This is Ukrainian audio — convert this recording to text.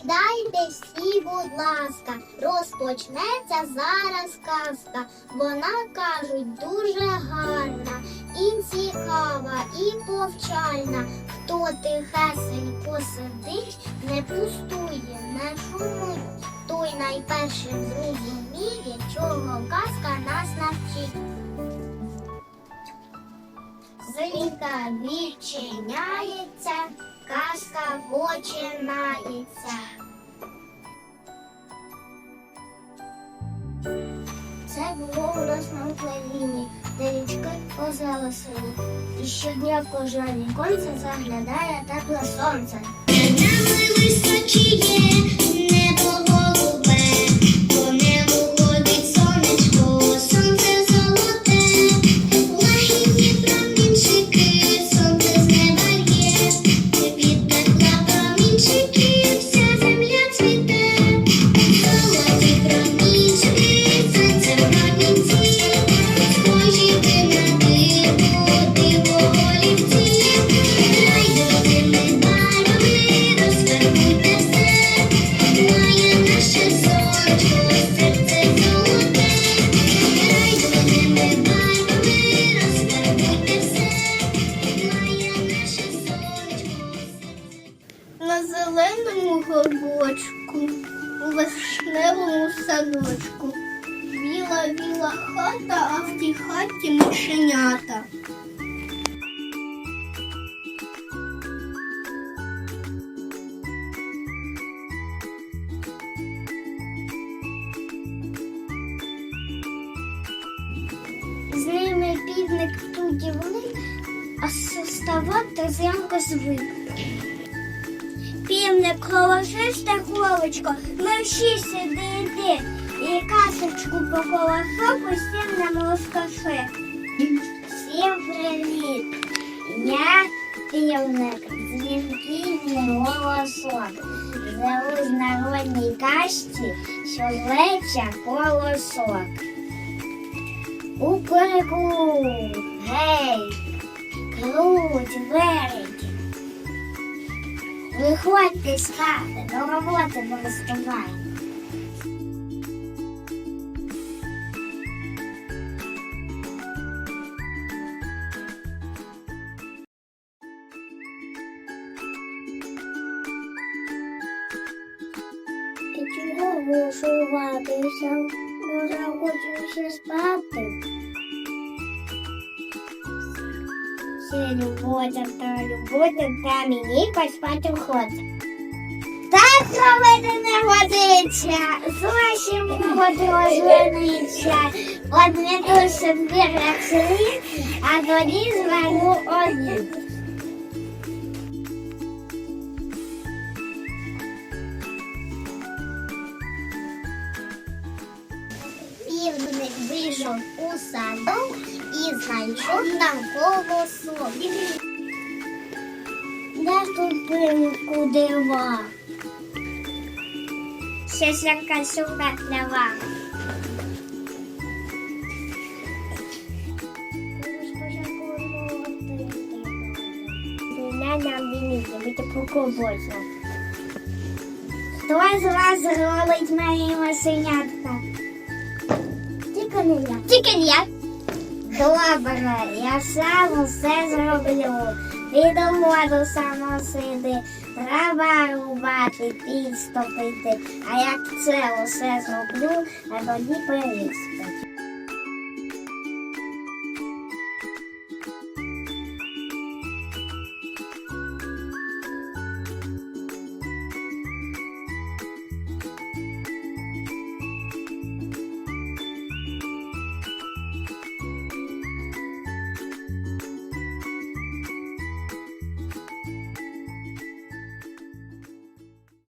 Сідайте всі, будь ласка, розпочнеться зараз казка. Вона кажуть дуже гарна, і цікава, і повчальна. Хто тихесенько сидить, не пустує, не шумить. Той найпершим зрозуміє, чого казка нас навчить. Зрінка відчиняється, казка починається. Україні, де річки озера сині. І щодня в кожне віконце заглядає тепле сонце. Нами височіє Зеленому горбочку, у вишневому садочку. Біла біла хата, а в тій хаті мишенята. З ними півник тут дівник, а ставати зранку звик. Півник хловочко, мерщій сиди йди, і касочку по колосок усім нам. Всім привіт! Я півник, дзвінкий мій голосок. Живу в народній кашці, що зветься колосок. Кукурику, гей, круть, верить. Виходьте з хати, до роботи не виступай. Ти чого вишиватися? Може, хочу ще спати? Любовь, та любов, та мені поспати охота. Так робити не годиться, зовсім хочу ожениться. Одне собі як слід, а тоді зверну один. Півник вийшов у садок і знайшов там колосок. Де пилку дива? Ще ж якась сука трава. Нам покобочно. Хто з вас ролить мої масенятка? Тільки не я. Тільки не я. Добре, я сам усе зроблю. Від воду самосиди, треба рубати, підступити. А як це усе зроблю, а тоді переспати.